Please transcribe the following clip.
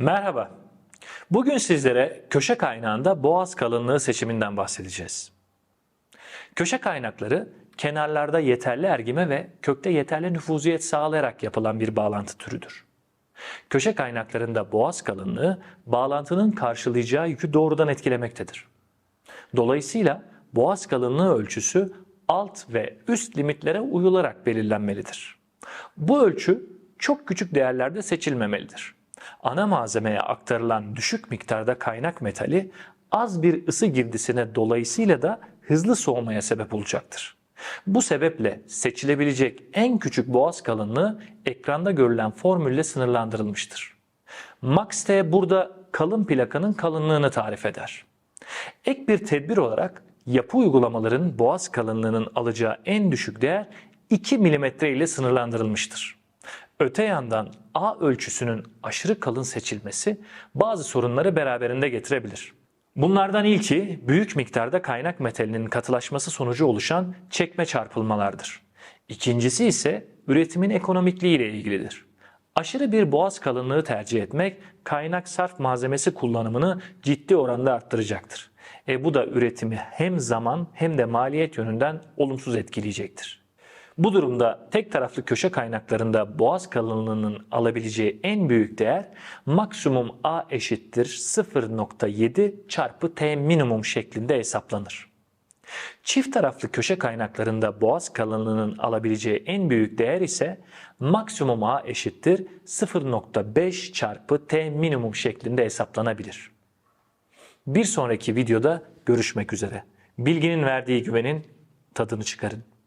Merhaba. Bugün sizlere köşe kaynağında boğaz kalınlığı seçiminden bahsedeceğiz. Köşe kaynakları kenarlarda yeterli ergime ve kökte yeterli nüfuziyet sağlayarak yapılan bir bağlantı türüdür. Köşe kaynaklarında boğaz kalınlığı bağlantının karşılayacağı yükü doğrudan etkilemektedir. Dolayısıyla boğaz kalınlığı ölçüsü alt ve üst limitlere uyularak belirlenmelidir. Bu ölçü çok küçük değerlerde seçilmemelidir. Ana malzemeye aktarılan düşük miktarda kaynak metali az bir ısı girdisine dolayısıyla da hızlı soğumaya sebep olacaktır. Bu sebeple seçilebilecek en küçük boğaz kalınlığı ekranda görülen formülle sınırlandırılmıştır. Max T burada kalın plakanın kalınlığını tarif eder. Ek bir tedbir olarak yapı uygulamaların boğaz kalınlığının alacağı en düşük değer 2 mm ile sınırlandırılmıştır. Öte yandan A ölçüsünün aşırı kalın seçilmesi bazı sorunları beraberinde getirebilir. Bunlardan ilki büyük miktarda kaynak metalinin katılaşması sonucu oluşan çekme çarpılmalardır. İkincisi ise üretimin ekonomikliği ile ilgilidir. Aşırı bir boğaz kalınlığı tercih etmek kaynak sarf malzemesi kullanımını ciddi oranda arttıracaktır. E bu da üretimi hem zaman hem de maliyet yönünden olumsuz etkileyecektir. Bu durumda tek taraflı köşe kaynaklarında boğaz kalınlığının alabileceği en büyük değer maksimum A eşittir 0.7 çarpı T minimum şeklinde hesaplanır. Çift taraflı köşe kaynaklarında boğaz kalınlığının alabileceği en büyük değer ise maksimum A eşittir 0.5 çarpı T minimum şeklinde hesaplanabilir. Bir sonraki videoda görüşmek üzere. Bilginin verdiği güvenin tadını çıkarın.